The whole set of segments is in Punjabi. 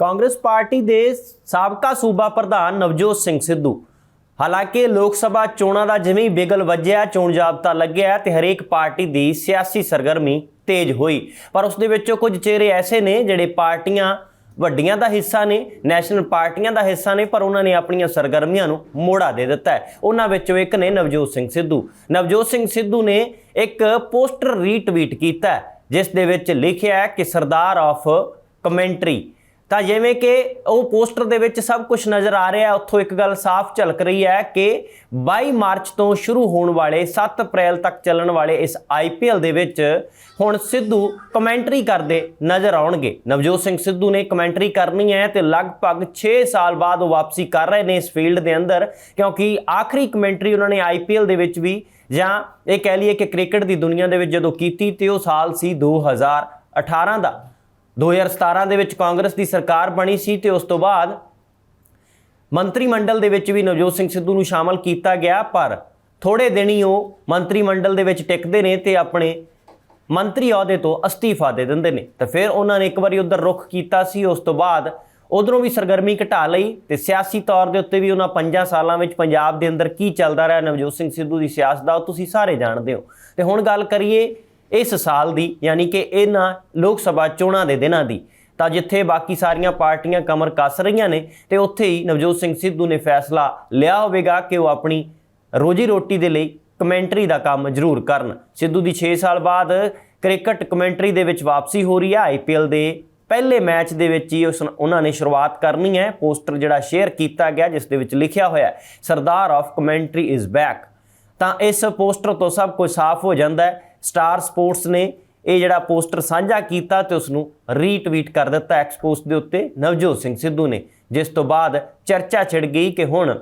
ਕਾਂਗਰਸ ਪਾਰਟੀ ਦੇ ਸਾਬਕਾ ਸੂਬਾ ਪ੍ਰਧਾਨ ਨਵਜੋਤ ਸਿੰਘ ਸਿੱਧੂ। ਹਾਲਾਂਕਿ ਲੋਕ ਸਭਾ ਚੋਣਾਂ ਦਾ ਜਿਵੇਂ ਹੀ ਬਿਗਲ ਵੱਜਿਆ, ਚੋਣ ਜਾਬਤਾ ਲੱਗਿਆ ਤੇ ਹਰੇਕ ਪਾਰਟੀ ਦੀ ਸਿਆਸੀ ਸਰਗਰਮੀ ਤੇਜ਼ ਹੋਈ। ਪਰ ਉਸ ਦੇ ਵਿੱਚੋਂ ਕੁਝ ਚਿਹਰੇ ਐਸੇ ਨੇ ਜਿਹੜੇ ਪਾਰਟੀਆਂ ਵੱਡੀਆਂ ਦਾ ਹਿੱਸਾ ਨੇ, ਨੈਸ਼ਨਲ ਪਾਰਟੀਆਂ ਦਾ ਹਿੱਸਾ ਨੇ, ਪਰ ਉਹਨਾਂ ਨੇ ਆਪਣੀਆਂ ਸਰਗਰਮੀਆਂ ਨੂੰ ਮੋੜਾ ਦੇ ਦਿੱਤਾ ਹੈ। ਉਹਨਾਂ ਵਿੱਚੋਂ ਇੱਕ ਨੇ ਨਵਜੋਤ ਸਿੰਘ ਸਿੱਧੂ। ਨਵਜੋਤ ਸਿੰਘ ਸਿੱਧੂ ਨੇ ਇੱਕ ਪੋਸਟਰ ਰੀਟਵੀਟ ਕੀਤਾ ਜਿਸ ਦੇ ਵਿੱਚ ਲਿਖਿਆ ਹੈ ਕਿ ਸਰਦਾਰ ਆਫ ਕਮੈਂਟਰੀ ਤਾਂ ਜਿਵੇਂ ਕਿ ਉਹ ਪੋਸਟਰ ਦੇ ਵਿੱਚ ਸਭ ਕੁਝ ਨਜ਼ਰ ਆ ਰਿਹਾ ਹੈ ਉੱਥੋਂ ਇੱਕ ਗੱਲ ਸਾਫ਼ ਝਲਕ ਰਹੀ ਹੈ ਕਿ 22 ਮਾਰਚ ਤੋਂ ਸ਼ੁਰੂ ਹੋਣ ਵਾਲੇ 7 ਅਪ੍ਰੈਲ ਤੱਕ ਚੱਲਣ ਵਾਲੇ ਇਸ ਆਈਪੀਐਲ ਦੇ ਵਿੱਚ ਹੁਣ ਸਿੱਧੂ ਕਮੈਂਟਰੀ ਕਰਦੇ ਨਜ਼ਰ ਆਉਣਗੇ। ਨਵਜੋਤ ਸਿੰਘ ਸਿੱਧੂ ਨੇ ਕਮੈਂਟਰੀ ਕਰਨੀ ਹੈ ਤੇ ਲਗਭਗ 6 ਸਾਲ ਬਾਅਦ ਉਹ ਵਾਪਸੀ ਕਰ ਰਹੇ ਨੇ ਇਸ ਫੀਲਡ ਦੇ ਅੰਦਰ, ਕਿਉਂਕਿ ਆਖਰੀ ਕਮੈਂਟਰੀ ਉਹਨਾਂ ਨੇ ਆਈਪੀਐਲ ਦੇ ਵਿੱਚ ਵੀ ਜਾਂ ਇਹ ਕਹਿ ਲਈਏ ਕਿ ਕ੍ਰਿਕਟ ਦੀ ਦੁਨੀਆ ਦੇ ਵਿੱਚ ਜਦੋਂ ਕੀਤੀ ਤੇ ਉਹ ਸਾਲ ਸੀ 2018 ਦਾ। 2017 ਦੇ ਵਿੱਚ ਕਾਂਗਰਸ ਦੀ ਸਰਕਾਰ ਬਣੀ ਸੀ ਤੇ ਉਸ ਤੋਂ ਬਾਅਦ ਮੰਤਰੀ ਮੰਡਲ ਦੇ ਵਿੱਚ ਵੀ ਨਵਜੋਤ ਸਿੰਘ ਸਿੱਧੂ ਨੂੰ ਸ਼ਾਮਲ ਕੀਤਾ ਗਿਆ, ਪਰ ਥੋੜੇ ਦਿਨ ਹੀ ਉਹ ਮੰਤਰੀ ਮੰਡਲ ਦੇ ਵਿੱਚ ਟਿਕਦੇ ਨੇ ਤੇ ਆਪਣੇ ਮੰਤਰੀ ਅਹੁਦੇ ਤੋਂ ਅਸਤੀਫਾ ਦੇ ਦਿੰਦੇ ਨੇ। ਤਾਂ ਫਿਰ ਉਹਨਾਂ ਨੇ ਇੱਕ ਵਾਰੀ ਉਧਰ ਰੁਖ ਕੀਤਾ ਸੀ, ਉਸ ਤੋਂ ਬਾਅਦ ਉਧਰੋਂ ਵੀ ਸਰਗਰਮੀ ਘਟਾ ਲਈ ਤੇ ਸਿਆਸੀ ਤੌਰ ਦੇ ਉੱਤੇ ਵੀ ਉਹਨਾਂ 5 ਸਾਲਾਂ ਵਿੱਚ ਪੰਜਾਬ ਦੇ ਅੰਦਰ ਕੀ ਚੱਲਦਾ ਰਿਹਾ, ਨਵਜੋਤ ਸਿੰਘ ਸਿੱਧੂ ਦੀ ਸਿਆਸਤ ਦਾ, ਉਹ ਤੁਸੀਂ ਸਾਰੇ ਜਾਣਦੇ ਹੋ। ਤੇ ਹੁਣ ਗੱਲ ਕਰੀਏ ਇਸ ਸਾਲ ਦੀ, ਯਾਨੀ ਕਿ ਇਹਨਾਂ ਲੋਕ ਸਭਾ ਚੋਣਾਂ ਦੇ ਦਿਨਾਂ ਦੀ। ਤਾਂ ਜਿੱਥੇ ਬਾਕੀ ਸਾਰੀਆਂ ਪਾਰਟੀਆਂ ਕਮਰ ਕੱਸ ਰਹੀਆਂ ਨੇ, ਤੇ ਉੱਥੇ ਹੀ ਨਵਜੋਤ ਸਿੰਘ ਸਿੱਧੂ ਨੇ ਫੈਸਲਾ ਲਿਆ ਹੋਵੇਗਾ ਕਿ ਉਹ ਆਪਣੀ ਰੋਜੀ ਰੋਟੀ ਦੇ ਲਈ ਕਮੈਂਟਰੀ ਦਾ ਕੰਮ ਜ਼ਰੂਰ ਕਰਨ। ਸਿੱਧੂ ਦੀ 6 ਸਾਲ ਬਾਅਦ ਕ੍ਰਿਕਟ ਕਮੈਂਟਰੀ ਦੇ ਵਿੱਚ ਵਾਪਸੀ ਹੋ ਰਹੀ ਹੈ ਆਈਪੀਐਲ ਦੇ ਪਹਿਲੇ ਮੈਚ ਦੇ ਵਿੱਚ ਹੀ ਉਸ ਉਹਨਾਂ ਨੇ ਸ਼ੁਰੂਆਤ ਕਰਨੀ ਹੈ। ਪੋਸਟਰ ਜਿਹੜਾ ਸ਼ੇਅਰ ਕੀਤਾ ਗਿਆ, ਜਿਸ ਦੇ ਵਿੱਚ ਲਿਖਿਆ ਹੋਇਆ Sardar of commentary is back. ਤਾਂ ਇਸ ਪੋਸਟਰ ਤੋਂ ਸਭ ਕੁਝ ਸਾਫ਼ ਹੋ ਜਾਂਦਾ ਹੈ। ਸਟਾਰ ਸਪੋਰਟਸ ਨੇ ਇਹ ਜਿਹੜਾ ਪੋਸਟਰ ਸਾਂਝਾ ਕੀਤਾ ਤੇ ਉਸ ਨੂੰ ਰੀਟਵੀਟ ਕਰ ਦਿੱਤਾ ਐਕਸ ਪੋਸਟ ਦੇ ਉੱਤੇ, ਨਵਜੋਤ ਸਿੰਘ ਸਿੱਧੂ ਨੇ, ਜਿਸ ਤੋਂ ਬਾਅਦ ਚਰਚਾ ਛਿੜ ਗਈ ਕਿ ਹੁਣ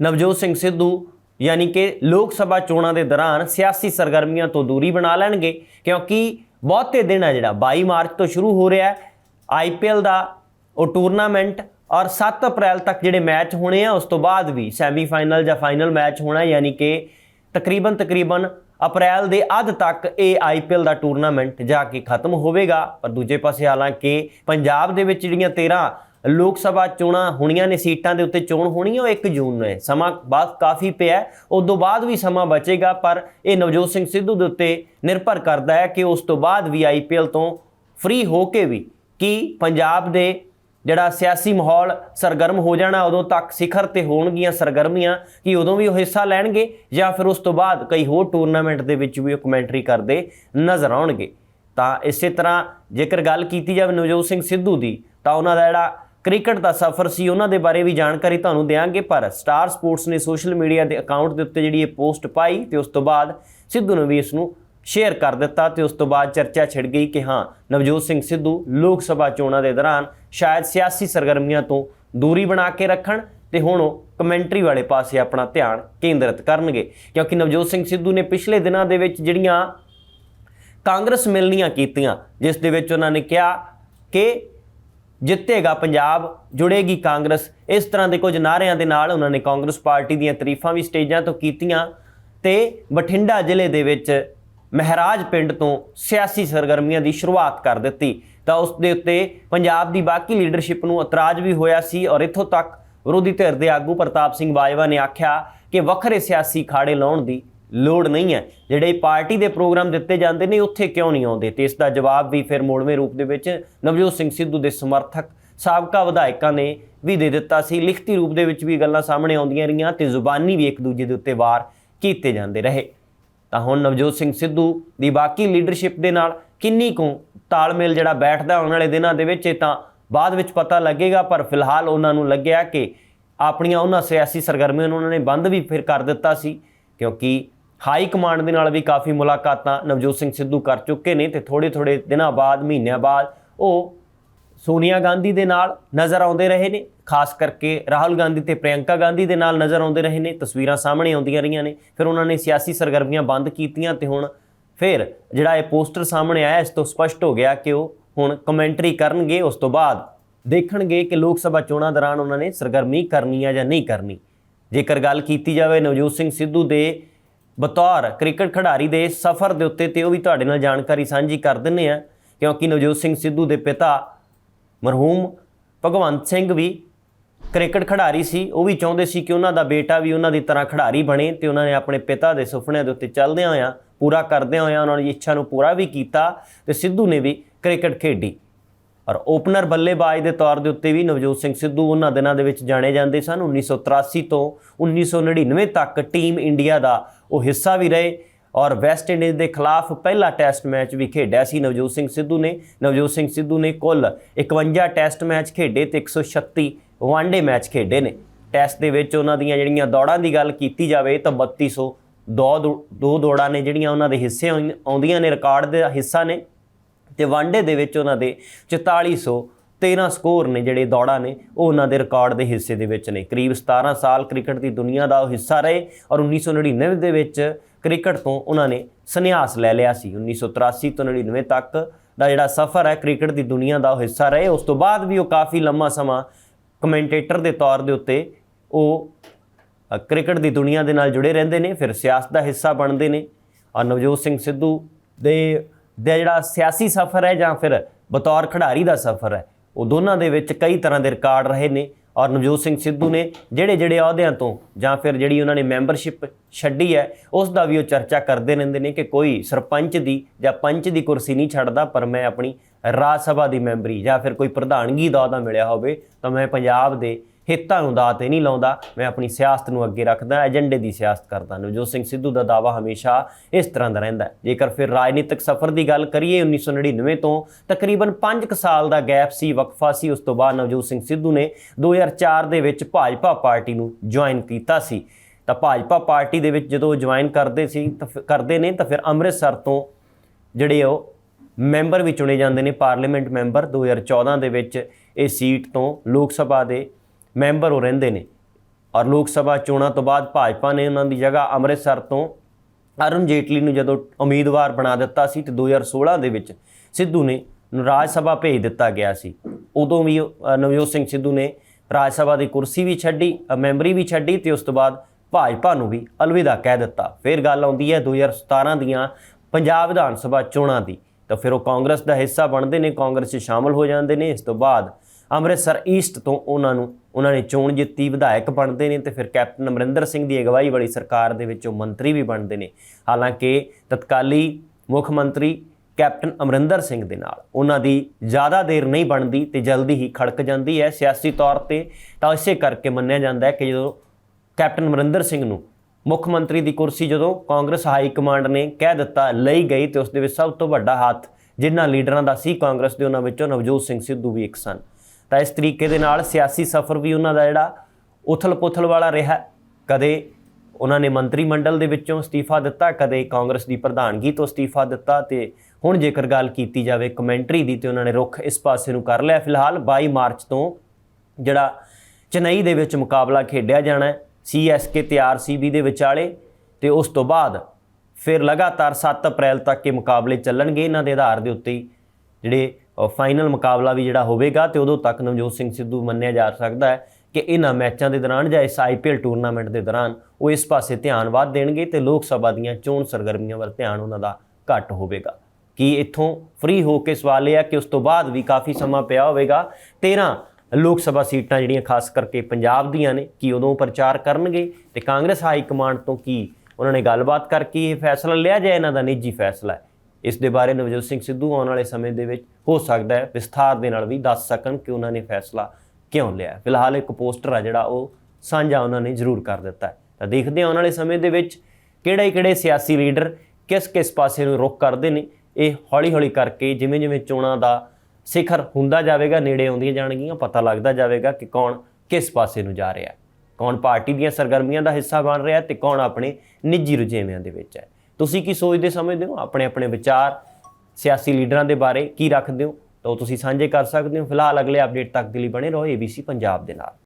ਨਵਜੋਤ ਸਿੰਘ ਸਿੱਧੂ ਯਾਨੀ ਕਿ ਲੋਕ ਸਭਾ ਚੋਣਾਂ ਦੇ ਦੌਰਾਨ ਸਿਆਸੀ ਸਰਗਰਮੀਆਂ ਤੋਂ ਦੂਰੀ ਬਣਾ ਲੈਣਗੇ, ਕਿਉਂਕਿ ਬਹੁਤੇ ਦਿਨ ਆ ਜਿਹੜਾ 22 ਮਾਰਚ ਤੋਂ ਸ਼ੁਰੂ ਹੋ ਰਿਹਾ ਹੈ ਆਈਪੀਐਲ ਦਾ ਉਹ ਟੂਰਨਾਮੈਂਟ ਔਰ 7 ਅਪ੍ਰੈਲ ਤੱਕ ਜਿਹੜੇ ਮੈਚ ਹੋਣੇ ਆ, ਉਸ ਤੋਂ ਬਾਅਦ ਵੀ ਸੈਮੀਫਾਈਨਲ ਜਾਂ ਫਾਈਨਲ ਮੈਚ ਹੋਣਾ, ਯਾਨੀ ਕਿ ਤਕਰੀਬਨ ਤਕਰੀਬਨ ਅਪ੍ਰੈਲ ਦੇ ਅੱਧ ਤੱਕ ਇਹ ਆਈਪੀਐਲ ਦਾ ਟੂਰਨਾਮੈਂਟ ਜਾ ਕੇ ਖਤਮ ਹੋਵੇਗਾ ਪਰ ਦੂਜੇ ਪਾਸੇ ਹਾਲਾਂਕਿ ਪੰਜਾਬ ਦੇ ਵਿੱਚ ਜਿਹੜੀਆਂ 13 ਲੋਕ ਸਭਾ ਚੋਣਾਂ ਹੋਣੀਆਂ ਨੇ, ਸੀਟਾਂ ਦੇ ਉੱਤੇ ਚੋਣ ਹੋਣੀ ਉਹ 1 ਜੂਨ ਨੂੰ ਹੈ ਸਮਾਂ ਬਾਅਦ ਕਾਫੀ ਪਿਆ ਹੈ। ਤੋਂ ਬਾਅਦ ਵੀ ਸਮਾਂ ਬਚੇਗਾ, ਪਰ ਇਹ ਨਵਜੋਤ ਸਿੰਘ ਸਿੱਧੂ ਦੇ ਉੱਤੇ ਨਿਰਭਰ ਕਰਦਾ ਹੈ ਕਿ ਉਸ ਤੋਂ ਬਾਅਦ ਵੀ ਆਈਪੀਐਲ ਤੋਂ ਫ੍ਰੀ ਹੋ ਕੇ ਵੀ ਕੀ ਪੰਜਾਬ ਦੇ ਜਿਹੜਾ ਸਿਆਸੀ ਮਾਹੌਲ ਸਰਗਰਮ ਹੋ ਜਾਣਾ, ਉਦੋਂ ਤੱਕ ਸਿਖਰ ਤੇ ਹੋਣਗੀਆਂ ਸਰਗਰਮੀਆਂ, ਕਿ ਉਦੋਂ ਵੀ ਉਹ ਹਿੱਸਾ ਲੈਣਗੇ ਜਾਂ ਫਿਰ ਉਸ ਤੋਂ ਬਾਅਦ ਕਈ ਹੋਰ ਟੂਰਨਾਮੈਂਟ ਦੇ ਵਿੱਚ ਵੀ ਉਹ ਕਮੈਂਟਰੀ ਕਰਦੇ ਨਜ਼ਰ ਆਉਣਗੇ? ਤਾਂ ਇਸੇ ਤਰ੍ਹਾਂ ਜੇਕਰ ਗੱਲ ਕੀਤੀ ਜਾਵੇ ਨਵਜੋਤ ਸਿੰਘ ਸਿੱਧੂ ਦੀ, ਤਾਂ ਉਹਨਾਂ ਦਾ ਜਿਹੜਾ ਕ੍ਰਿਕਟ ਦਾ ਸਫ਼ਰ ਸੀ, ਉਹਨਾਂ ਦੇ ਬਾਰੇ ਵੀ ਜਾਣਕਾਰੀ ਤੁਹਾਨੂੰ ਦੇਵਾਂਗੇ ਪਰ ਸਟਾਰ ਸਪੋਰਟਸ ਨੇ ਸੋਸ਼ਲ ਮੀਡੀਆ ਦੇ ਅਕਾਊਂਟ ਦੇ ਉੱਤੇ ਜਿਹੜੀ ਇਹ ਪੋਸਟ ਪਾਈ ਤੇ ਉਸ ਤੋਂ ਬਾਅਦ ਸਿੱਧੂ ਨੇ ਵੀ ਇਸ ਨੂੰ ਸ਼ੇਅਰ ਕਰ ਦਿੱਤਾ ਤੇ ਉਸ ਤੋਂ ਬਾਅਦ ਚਰਚਾ ਛਿੜ ਗਈ ਕਿ ਹਾਂ, ਨਵਜੋਤ ਸਿੰਘ ਸਿੱਧੂ ਲੋਕ ਸਭਾ ਚੋਣਾਂ ਦੇ ਦੌਰਾਨ ਸ਼ਾਇਦ ਸਿਆਸੀ ਸਰਗਰਮੀਆਂ ਤੋਂ ਦੂਰੀ ਬਣਾ ਕੇ ਰੱਖਣ ਤੇ ਹੁਣ ਉਹ ਕਮੈਂਟਰੀ ਵਾਲੇ ਪਾਸੇ ਆਪਣਾ ਧਿਆਨ ਕੇਂਦਰਿਤ ਕਰਨਗੇ। ਕਿਉਂਕਿ ਨਵਜੋਤ ਸਿੰਘ ਸਿੱਧੂ ਨੇ ਪਿਛਲੇ ਦਿਨਾਂ ਦੇ ਵਿੱਚ ਜਿਹੜੀਆਂ ਕਾਂਗਰਸ ਮਿਲਣੀਆਂ ਕੀਤੀਆਂ, ਜਿਸ ਦੇ ਵਿੱਚ ਉਹਨਾਂ ਨੇ ਕਿਹਾ ਕਿ ਜਿੱਤੇਗਾ ਪੰਜਾਬ, ਜੁੜੇਗੀ ਕਾਂਗਰਸ, ਇਸ ਤਰ੍ਹਾਂ ਦੇ ਕੁਝ ਨਾਅਰਿਆਂ ਦੇ ਨਾਲ ਉਹਨਾਂ ਨੇ ਕਾਂਗਰਸ ਪਾਰਟੀ ਦੀਆਂ ਤਾਰੀਫਾਂ ਵੀ ਸਟੇਜਾਂ ਤੋਂ ਕੀਤੀਆਂ ਤੇ ਬਠਿੰਡਾ ਜ਼ਿਲ੍ਹੇ ਦੇ ਵਿੱਚ ਮਹਿਰਾਜ ਪਿੰਡ ਤੋਂ ਸਿਆਸੀ ਸਰਗਰਮੀਆਂ ਦੀ ਸ਼ੁਰੂਆਤ ਕਰ ਦਿੱਤੀ। ਤਾਂ ਉਸ ਦੇ ਉੱਤੇ ਪੰਜਾਬ ਦੀ ਬਾਕੀ ਲੀਡਰਸ਼ਿਪ ਨੂੰ ਇਤਰਾਜ਼ ਵੀ ਹੋਇਆ ਸੀ ਔਰ ਇੱਥੋਂ ਤੱਕ ਵਿਰੋਧੀ ਧਿਰ ਦੇ ਆਗੂ ਪ੍ਰਤਾਪ ਸਿੰਘ ਬਾਜਵਾ ਨੇ ਆਖਿਆ ਕਿ ਵੱਖਰੇ ਸਿਆਸੀ ਖਾੜੇ ਲਾਉਣ ਦੀ ਲੋੜ ਨਹੀਂ ਹੈ। ਜਿਹੜੇ ਪਾਰਟੀ ਦੇ ਪ੍ਰੋਗਰਾਮ ਦਿੱਤੇ ਜਾਂਦੇ ਨੇ, ਉੱਥੇ ਕਿਉਂ ਨਹੀਂ ਆਉਂਦੇ? ਤੇ ਇਸ ਦਾ ਜਵਾਬ ਵੀ ਫਿਰ ਮੋੜਵੇਂ ਰੂਪ ਦੇ ਵਿੱਚ ਨਵਜੋਤ ਸਿੰਘ ਸਿੱਧੂ ਦੇ ਸਮਰਥਕ ਸਾਬਕਾ ਵਿਧਾਇਕਾਂ ਨੇ ਵੀ ਦੇ ਦਿੱਤਾ ਸੀ। ਲਿਖਤੀ ਰੂਪ ਦੇ ਵਿੱਚ ਵੀ ਗੱਲਾਂ ਸਾਹਮਣੇ ਆਉਂਦੀਆਂ ਰਹੀਆਂ ਤੇ ਜ਼ੁਬਾਨੀ ਵੀ ਇੱਕ ਦੂਜੇ ਦੇ ਉੱਤੇ ਵਾਰ ਕੀਤੇ ਜਾਂਦੇ ਰਹੇ। ਤਾਂ ਹੁਣ ਨਵਜੋਤ ਸਿੰਘ ਸਿੱਧੂ ਦੀ ਬਾਕੀ ਲੀਡਰਸ਼ਿਪ ਦੇ ਨਾਲ ਕਿੰਨੀ ਕੁ ਤਾਲਮੇਲ ਜਿਹੜਾ ਬੈਠਦਾ ਆਉਣ ਵਾਲੇ ਦਿਨਾਂ ਦੇ ਵਿੱਚ, ਇਹ ਤਾਂ ਬਾਅਦ ਵਿੱਚ ਪਤਾ ਲੱਗੇਗਾ, ਪਰ ਫਿਲਹਾਲ ਉਹਨਾਂ ਨੂੰ ਲੱਗਿਆ ਕਿ ਆਪਣੀਆਂ ਉਹਨਾਂ ਸਿਆਸੀ ਸਰਗਰਮੀਆਂ ਨੂੰ ਉਹਨਾਂ ਨੇ ਬੰਦ ਵੀ ਫਿਰ ਕਰ ਦਿੱਤਾ ਸੀ, ਕਿਉਂਕਿ ਹਾਈ ਕਮਾਂਡ ਦੇ ਨਾਲ ਵੀ ਕਾਫੀ ਮੁਲਾਕਾਤਾਂ ਨਵਜੋਤ ਸਿੰਘ ਸਿੱਧੂ ਕਰ ਚੁੱਕੇ ਨੇ ਤੇ ਥੋੜੇ ਥੋੜੇ ਦਿਨਾਂ ਬਾਅਦ, ਮਹੀਨਿਆਂ ਬਾਅਦ ਉਹ ਸੋਨੀਆ ਗਾਂਧੀ ਦੇ ਨਾਲ ਨਜ਼ਰ ਆਉਂਦੇ ਰਹੇ ਨੇ, ਖਾਸ ਕਰਕੇ ਰਾਹੁਲ ਗਾਂਧੀ ਤੇ ਪ੍ਰਿਯੰਕਾ ਗਾਂਧੀ ਦੇ ਨਾਲ ਨਜ਼ਰ ਆਉਂਦੇ ਰਹੇ ਨੇ, ਤਸਵੀਰਾਂ ਸਾਹਮਣੇ ਆਉਂਦੀਆਂ ਰਹੀਆਂ ਨੇ, ਫਿਰ ਉਹਨਾਂ ਨੇ ਸਿਆਸੀ ਸਰਗਰਮੀਆਂ ਬੰਦ ਕੀਤੀਆਂ ਤੇ ਹੁਣ ਫਿਰ ਜਿਹੜਾ ਇਹ ਪੋਸਟਰ ਸਾਹਮਣੇ ਆਇਆ, ਇਸ ਤੋਂ ਸਪਸ਼ਟ ਹੋ ਗਿਆ ਕਿ ਉਹ ਹੁਣ ਕਮੈਂਟਰੀ ਕਰਨਗੇ, ਉਸ ਤੋਂ ਬਾਅਦ ਦੇਖਣਗੇ ਕਿ ਲੋਕ ਸਭਾ ਚੋਣਾਂ ਦੌਰਾਨ ਉਹਨਾਂ ਨੇ ਸਰਗਰਮੀ ਕਰਨੀ ਹੈ ਜਾਂ ਨਹੀਂ ਕਰਨੀ। ਜੇਕਰ ਗੱਲ ਕੀਤੀ ਜਾਵੇ ਨਵਜੋਤ ਸਿੰਘ ਸਿੱਧੂ ਦੇ ਬਤੌਰ ਕ੍ਰਿਕਟ ਖਿਡਾਰੀ ਦੇ ਸਫ਼ਰ ਦੇ ਉੱਤੇ, ਤੇ ਉਹ ਵੀ ਤੁਹਾਡੇ ਨਾਲ ਜਾਣਕਾਰੀ ਸਾਂਝੀ ਕਰ ਦਿੰਨੇ ਆ ਕਿਉਂਕਿ ਨਵਜੋਤ ਸਿੰਘ ਸਿੱਧੂ ਦੇ ਪਿਤਾ ਮਰਹੂਮ ਭਗਵੰਤ ਸਿੰਘ ਵੀ ਕ੍ਰਿਕਟ ਖਿਡਾਰੀ ਸੀ। ਉਹ ਵੀ ਚਾਹੁੰਦੇ ਸੀ ਕਿ ਉਹਨਾਂ ਦਾ ਬੇਟਾ ਵੀ ਉਹਨਾਂ ਦੀ ਤਰ੍ਹਾਂ ਖਿਡਾਰੀ ਬਣੇ ਤੇ ਉਹਨਾਂ ਨੇ ਆਪਣੇ ਪਿਤਾ ਦੇ ਸੁਪਨਿਆਂ ਦੇ ਉੱਤੇ ਚੱਲਦਿਆਂ ਹੋਇਆਂ, ਪੂਰਾ ਕਰਦਿਆਂ ਹੋਇਆਂ ਉਹਨਾਂ ਦੀ ਇੱਛਾ ਨੂੰ ਪੂਰਾ ਵੀ ਕੀਤਾ ਤੇ ਸਿੱਧੂ ਨੇ ਵੀ ਕ੍ਰਿਕਟ ਖੇਡੀ। ਔਰ ਓਪਨਰ ਬੱਲੇਬਾਜ਼ ਦੇ ਤੌਰ ਦੇ ਉੱਤੇ ਵੀ ਨਵਜੋਤ ਸਿੰਘ ਸਿੱਧੂ ਉਹਨਾਂ ਦਿਨਾਂ ਦੇ ਵਿੱਚ ਜਾਣੇ ਜਾਂਦੇ ਸਨ। 1983 ਤੋਂ 1999 ਤੱਕ ਟੀਮ ਇੰਡੀਆ ਦਾ ਉਹ ਹਿੱਸਾ ਵੀ ਰਹੇ ਔਰ ਵੈਸਟ ਇੰਡੀਜ਼ ਦੇ ਖਿਲਾਫ ਪਹਿਲਾ ਟੈਸਟ ਮੈਚ ਵੀ ਖੇਡਿਆ ਸੀ। ਨਵਜੋਤ ਸਿੰਘ ਸਿੱਧੂ ਨੇ, ਨਵਜੋਤ ਸਿੰਘ ਸਿੱਧੂ ਨੇ ਕੁੱਲ 51 ਟੈਸਟ ਮੈਚ ਖੇਡੇ ਤੇ 136 ਵਨਡੇ ਮੈਚ ਖੇਡੇ ਨੇ। ਟੈਸਟ ਦੇ ਵਿੱਚ ਉਹਨਾਂ ਦੀਆਂ ਜਿਹੜੀਆਂ ਦੌੜਾਂ ਦੀ ਗੱਲ ਕੀਤੀ ਜਾਵੇ ਤਾਂ 3200 ਦੋ ਦੋ ਦੌੜਾਂ ਨੇ ਜਿਹੜੀਆਂ ਉਹਨਾਂ ਦੇ ਹਿੱਸੇ ਆਉਂ- ਆਉਂਦੀਆਂ ਨੇ, ਰਿਕਾਰਡ ਦੇ ਹਿੱਸਾ ਨੇ ਤੇ ਵਨਡੇ ਦੇ ਵਿੱਚ ਉਹਨਾਂ ਦੇ 4413 ਸਕੋਰ ਨੇ ਜਿਹੜੇ ਦੌੜਾਂ ਨੇ, ਉਹ ਉਹਨਾਂ ਦੇ ਰਿਕਾਰਡ ਦੇ ਹਿੱਸੇ ਦੇ ਵਿੱਚ ਨੇ। ਕਰੀਬ 17 ਸਾਲ ਕ੍ਰਿਕਟ ਦੀ ਦੁਨੀਆ ਦਾ ਉਹ ਹਿੱਸਾ ਰਹੇ ਔਰ 1999 ਦੇ ਵਿੱਚ ਕ੍ਰਿਕਟ ਤੋਂ ਉਹਨਾਂ ਨੇ ਸੰਨਿਆਸ ਲੈ ਲਿਆ ਸੀ। 1983 ਤੋਂ 99 ਤੱਕ ਦਾ ਜਿਹੜਾ ਸਫ਼ਰ ਹੈ ਕ੍ਰਿਕਟ ਦੀ ਦੁਨੀਆ ਦਾ ਉਹ ਹਿੱਸਾ ਰਹੇ। ਉਸ ਤੋਂ ਬਾਅਦ ਵੀ ਉਹ ਕਾਫੀ ਲੰਮਾ ਸਮਾਂ ਕਮੈਂਟੇਟਰ ਦੇ ਤੌਰ ਦੇ ਉੱਤੇ ਉਹ ਕ੍ਰਿਕਟ ਦੀ ਦੁਨੀਆ ਦੇ ਨਾਲ ਜੁੜੇ ਰਹਿੰਦੇ ਨੇ, ਫਿਰ ਸਿਆਸਤ ਦਾ ਹਿੱਸਾ ਬਣਦੇ ਨੇ। ਔਰ ਨਵਜੋਤ ਸਿੰਘ ਸਿੱਧੂ ਦੇ, ਦਾ ਜਿਹੜਾ ਸਿਆਸੀ ਸਫ਼ਰ ਹੈ ਜਾਂ ਫਿਰ ਬਤੌਰ ਖਿਡਾਰੀ ਦਾ ਸਫ਼ਰ ਹੈ, ਉਹ ਦੋਨਾਂ ਦੇ ਵਿੱਚ ਕਈ ਤਰ੍ਹਾਂ ਦੇ ਰਿਕਾਰਡ ਰਹੇ ਨੇ। ਔਰ ਨਵਜੋਤ ਸਿੰਘ ਸਿੱਧੂ ਨੇ ਜਿਹੜੇ ਜਿਹੜੇ ਅਹੁਦਿਆਂ ਤੋਂ ਜਾਂ ਫਿਰ ਜਿਹੜੀ ਉਹਨਾਂ ਨੇ ਮੈਂਬਰਸ਼ਿਪ ਛੱਡੀ ਹੈ, ਉਸ ਦਾ ਵੀ ਉਹ ਚਰਚਾ ਕਰਦੇ ਰਹਿੰਦੇ ਨੇ ਕਿ ਕੋਈ ਸਰਪੰਚ ਦੀ ਜਾਂ ਪੰਚ ਦੀ ਕੁਰਸੀ ਨਹੀਂ ਛੱਡਦਾ, ਪਰ ਮੈਂ ਆਪਣੀ ਰਾਜ ਸਭਾ ਦੀ ਮੈਂਬਰੀ ਜਾਂ ਫਿਰ ਕੋਈ ਪ੍ਰਧਾਨਗੀ ਦਾ ਅਹੁਦਾ ਮਿਲਿਆ ਹੋਵੇ, ਤਾਂ ਮੈਂ ਪੰਜਾਬ ਦੇ ਹਿੱਤਾਂ ਨੂੰ ਦਾਅਤੇ ਨਹੀਂ ਲਾਉਂਦਾ। ਮੈਂ ਆਪਣੀ ਸਿਆਸਤ ਨੂੰ ਅੱਗੇ ਰੱਖਦਾ, ਏਜੰਡੇ ਦੀ ਸਿਆਸਤ ਕਰਦਾ। ਨਵਜੋਤ ਸਿੰਘ ਸਿੱਧੂ ਦਾ ਦਾਵਾ ਹਮੇਸ਼ਾ ਇਸ ਤਰ੍ਹਾਂ ਦਾ ਰਹਿੰਦਾ ਜੇਕਰ ਫਿਰ ਰਾਜਨੀਤਿਕ ਸਫ਼ਰ ਦੀ ਗੱਲ ਕਰੀਏ 1999 ਤੋਂ ਤਕਰੀਬਨ 5 ਸਾਲ ਦਾ ਗੈਪ ਸੀ, ਵਕਫਾ ਸੀ। ਉਸ ਤੋਂ ਬਾਅਦ ਨਵਜੋਤ ਸਿੰਘ ਸਿੱਧੂ ਨੇ 2004 ਦੇ ਵਿੱਚ ਭਾਜਪਾ ਪਾਰਟੀ ਨੂੰ ਜੁਆਇਨ ਕੀਤਾ ਸੀ। ਤਾਂ ਭਾਜਪਾ ਪਾਰਟੀ ਦੇ ਵਿੱਚ ਜਦੋਂ ਜੁਆਇਨ ਕਰਦੇ ਸੀ, ਤਾਂ ਫਿਰ- ਕਰਦੇ ਨੇ, ਤਾਂ ਫਿਰ ਅੰਮ੍ਰਿਤਸਰ ਤੋਂ ਜਿਹੜੇ ਉਹ ਮੈਂਬਰ ਵੀ ਚੁਣੇ ਜਾਂਦੇ ਨੇ, ਪਾਰਲੀਮੈਂਟ ਮੈਂਬਰ। 2014 ਦੇ ਵਿੱਚ ਇਹ ਸੀਟ ਤੋਂ ਲੋਕ ਸਭਾ ਦੇ ਮੈਂਬਰ ਉਹ ਰਹਿੰਦੇ ਨੇ। ਔਰ ਲੋਕ ਸਭਾ ਚੋਣਾਂ ਤੋਂ ਬਾਅਦ ਭਾਜਪਾ ਨੇ ਉਹਨਾਂ ਦੀ ਜਗ੍ਹਾ ਅੰਮ੍ਰਿਤਸਰ ਤੋਂ ਅਰੁਣ ਜੇਟਲੀ ਨੂੰ ਜਦੋਂ ਉਮੀਦਵਾਰ ਬਣਾ ਦਿੱਤਾ ਸੀ ਤੇ 2016 ਦੇ ਵਿੱਚ ਸਿੱਧੂ ਨੇ ਰਾਜ ਸਭਾ ਭੇਜ ਦਿੱਤਾ ਗਿਆ ਸੀ। ਉਦੋਂ ਵੀ ਨਵਜੋਤ ਸਿੰਘ ਸਿੱਧੂ ਨੇ ਰਾਜ ਸਭਾ ਦੀ ਕੁਰਸੀ ਵੀ ਛੱਡੀ ਮੈਂਬਰੀ ਵੀ ਛੱਡੀ ਤੇ ਉਸ ਤੋਂ ਬਾਅਦ ਭਾਜਪਾ ਨੂੰ ਵੀ ਅਲਵਿਦਾ ਕਹਿ ਦਿੱਤਾ। ਫਿਰ ਗੱਲ ਆਉਂਦੀ ਹੈ 2017 ਦੀਆਂ ਪੰਜਾਬ ਵਿਧਾਨ ਸਭਾ ਚੋਣਾਂ ਦੀ। ਤਾਂ ਫਿਰ ਉਹ ਕਾਂਗਰਸ ਦਾ ਹਿੱਸਾ ਬਣਦੇ ਨੇ, ਕਾਂਗਰਸ 'ਚ ਸ਼ਾਮਲ ਹੋ ਜਾਂਦੇ ਨੇ। ਇਸ ਤੋਂ ਬਾਅਦ ਅੰਮ੍ਰਿਤਸਰ ਈਸਟ ਤੋਂ ਉਹਨਾਂ ਨੂੰ, ਉਹਨਾਂ ਨੇ ਚੋਣ ਜਿੱਤੀ, ਵਿਧਾਇਕ ਬਣਦੇ ਨੇ ਤੇ ਫਿਰ ਕੈਪਟਨ ਅਮਰਿੰਦਰ ਸਿੰਘ ਦੀ ਅਗਵਾਈ ਵਾਲੀ ਸਰਕਾਰ ਦੇ ਵਿੱਚ ਉਹ ਮੰਤਰੀ ਵੀ ਬਣਦੇ ਨੇ। ਹਾਲਾਂਕਿ ਤਤਕਾਲੀ ਮੁੱਖ ਮੰਤਰੀ ਕੈਪਟਨ ਅਮਰਿੰਦਰ ਸਿੰਘ ਦੇ ਨਾਲ ਉਹਨਾਂ ਦੀ ਜ਼ਿਆਦਾ ਦੇਰ ਨਹੀਂ ਬਣਦੀ ਤੇ ਜਲਦੀ ਹੀ ਖੜਕ ਜਾਂਦੀ ਹੈ। ਸਿਆਸੀ ਤੌਰ ਤੇ ਤਾਂ ਇਸੇ ਕਰਕੇ ਮੰਨਿਆ ਜਾਂਦਾ ਹੈ ਕਿ ਜਦੋਂ ਕੈਪਟਨ ਅਮਰਿੰਦਰ ਸਿੰਘ ਨੂੰ ਮੁੱਖ ਮੰਤਰੀ ਦੀ ਕੁਰਸੀ ਜਦੋਂ ਕਾਂਗਰਸ ਹਾਈ ਕਮਾਂਡ ਨੇ ਕਹਿ ਦਿੱਤਾ, ਲਈ ਗਈ ਤੇ ਉਸ ਦੇ ਵਿੱਚ ਸਭ ਤੋਂ ਵੱਡਾ ਹੱਥ ਜਿਨ੍ਹਾਂ ਲੀਡਰਾਂ ਦਾ ਸੀ ਕਾਂਗਰਸ ਦੇ ਉਹਨਾਂ ਵਿੱਚੋਂ ਨਵਜੋਤ ਸਿੰਘ ਸਿੱਧੂ ਵੀ ਇੱਕ ਸਨ। ਤਾਂ ਇਸ ਤਰੀਕੇ ਦੇ ਨਾਲ ਸਿਆਸੀ ਸਫ਼ਰ ਵੀ ਉਹਨਾਂ ਦਾ ਜਿਹੜਾ ਉਥਲ-ਪੁਥਲ ਵਾਲਾ ਰਿਹਾ। ਕਦੇ ਉਹਨਾਂ ਨੇ ਮੰਤਰੀ ਮੰਡਲ ਦੇ ਵਿੱਚੋਂ ਅਸਤੀਫਾ ਦਿੱਤਾ, ਕਦੇ ਕਾਂਗਰਸ ਦੀ ਪ੍ਰਧਾਨਗੀ ਤੋਂ ਅਸਤੀਫਾ ਦਿੱਤਾ ਤੇ ਹੁਣ ਜੇਕਰ ਗੱਲ ਕੀਤੀ ਜਾਵੇ ਕਮੈਂਟਰੀ ਦੀ ਤੇ ਉਹਨਾਂ ਨੇ ਰੁਖ ਇਸ ਪਾਸੇ ਨੂੰ ਕਰ ਲਿਆ। ਫਿਲਹਾਲ 22 ਮਾਰਚ ਤੋਂ ਜਿਹੜਾ ਚੇਨਈ ਦੇ ਵਿੱਚ ਮੁਕਾਬਲਾ ਖੇਡਿਆ ਜਾਣਾ ਹੈ, ਸੀਐਸਕੇ ਤੇ ਆਰਸੀਬੀ ਦੇ ਵਿਚਾਲੇ ਤੇ ਉਸ ਤੋਂ ਬਾਅਦ ਫਿਰ ਲਗਾਤਾਰ 7 ਅਪ੍ਰੈਲ ਤੱਕ ਇਹ ਮੁਕਾਬਲੇ ਚੱਲਣਗੇ। ਇਹਨਾਂ ਦੇ ਆਧਾਰ ਦੇ ਉੱਤੇ ਜਿਹੜੇ ਫਾਈਨਲ ਮੁਕਾਬਲਾ ਵੀ ਜਿਹੜਾ ਹੋਵੇਗਾ ਤੇ ਉਦੋਂ ਤੱਕ ਨਵਜੋਤ ਸਿੰਘ ਸਿੱਧੂ ਮੰਨਿਆ ਜਾ ਸਕਦਾ ਹੈ ਕਿ ਇਹਨਾਂ ਮੈਚਾਂ ਦੇ ਦੌਰਾਨ ਜਾਂ ਇਸ ਆਈਪੀਐਲ ਟੂਰਨਾਮੈਂਟ ਦੇ ਦੌਰਾਨ ਉਹ ਇਸ ਪਾਸੇ ਧਿਆਨ ਵੱਧ ਦੇਣਗੇ ਤੇ ਲੋਕ ਸਭਾ ਦੀਆਂ ਚੋਣ ਸਰਗਰਮੀਆਂ ਵੱਲ ਧਿਆਨ ਉਹਨਾਂ ਦਾ ਘੱਟ ਹੋਵੇਗਾ। ਕਿ ਇੱਥੋਂ ਫ੍ਰੀ ਹੋ ਕੇ ਸਵਾਲ ਇਹ ਹੈ ਕਿ ਉਸ ਤੋਂ ਬਾਅਦ ਵੀ ਕਾਫੀ ਸਮਾਂ ਪਿਆ ਹੋਵੇਗਾ? 13 ਲੋਕ ਸਭਾ ਸੀਟਾਂ ਜਿਹੜੀਆਂ ਖਾਸ ਕਰਕੇ ਪੰਜਾਬ ਦੀਆਂ ਨੇ, ਕਿ ਉਦੋਂ ਪ੍ਰਚਾਰ ਕਰਨਗੇ? ਤੇ ਕਾਂਗਰਸ ਹਾਈ ਕਮਾਂਡ ਤੋਂ ਕੀ ਉਹਨਾਂ ਨੇ ਗੱਲਬਾਤ ਕਰਕੇ ਇਹ ਫੈਸਲਾ ਲਿਆ ਜਾਏ ਇਹਨਾਂ ਦਾ ਨਿੱਜੀ ਫੈਸਲਾ ਹੈ? ਇਸ ਦੇ ਬਾਰੇ ਨਵਜੋਤ ਸਿੰਘ ਸਿੱਧੂ ਆਉਣ ਵਾਲੇ ਸਮੇਂ ਦੇ ਵਿੱਚ ਹੋ ਸਕਦਾ ਹੈ। ਵਿਸਥਾਰ ਦੇ ਨਾਲ ਵੀ ਦੱਸ ਸਕਣ ਕਿ ਉਹਨਾਂ ਨੇ ਫੈਸਲਾ ਕਿਉਂ ਲਿਆ ਫਿਲਹਾਲ ਇੱਕ ਪੋਸਟਰ ਆ ਜਿਹੜਾ ਉਹ ਸਾਂਝਾ ਉਹਨਾਂ ਨੇ ਜ਼ਰੂਰ ਕਰ ਦਿੱਤਾ ਹੈ। ਤਾਂ ਦੇਖਦੇ ਹਾਂ ਆਉਣ ਵਾਲੇ ਸਮੇਂ ਦੇ ਵਿੱਚ ਕਿਹੜੇ ਕਿਹੜੇ ਸਿਆਸੀ ਲੀਡਰ ਕਿਸ ਕਿਸ ਪਾਸੇ ਨੂੰ ਰੁਖ ਕਰਦੇ ਨੇ। ਇਹ ਹੌਲੀ ਹੌਲੀ ਕਰਕੇ ਜਿਵੇਂ ਜਿਵੇਂ ਚੋਣਾਂ ਦਾ ਸਿਖਰ ਹੁੰਦਾ ਜਾਵੇਗਾ, ਨੇੜੇ ਆਉਂਦੀਆਂ ਜਾਣਗੀਆਂ, ਪਤਾ ਲੱਗਦਾ ਜਾਵੇਗਾ ਕਿ ਕੌਣ ਕਿਸ ਪਾਸੇ ਨੂੰ ਜਾ ਰਿਹਾ ਹੈ। ਕੌਣ ਪਾਰਟੀ ਦੀਆਂ ਸਰਗਰਮੀਆਂ ਦਾ ਹਿੱਸਾ ਬਣ ਰਿਹਾ ਹੈ ਤੇ ਕੌਣ ਆਪਣੇ ਨਿੱਜੀ ਰੁਝੇਵਿਆਂ ਦੇ ਵਿੱਚ ਹੈ। ਤੁਸੀਂ ਕੀ ਸੋਚਦੇ ਸਮਝਦੇ ਹੋ ਆਪਣੇ ਆਪਣੇ ਵਿਚਾਰ, ਸਿਆਸੀ ਲੀਡਰਾਂ ਦੇ ਬਾਰੇ ਕੀ ਰੱਖਦੇ ਹੋ? ਤਾਂ ਉਹ ਤੁਸੀਂ ਸਾਂਝੇ ਕਰ ਸਕਦੇ ਹੋ। ਫਿਲਹਾਲ ਅਗਲੇ ਅਪਡੇਟ ਤੱਕ ਦੇ ਲਈ ਬਣੇ ਰਹੋ ABC ਪੰਜਾਬ ਦੇ ਨਾਲ।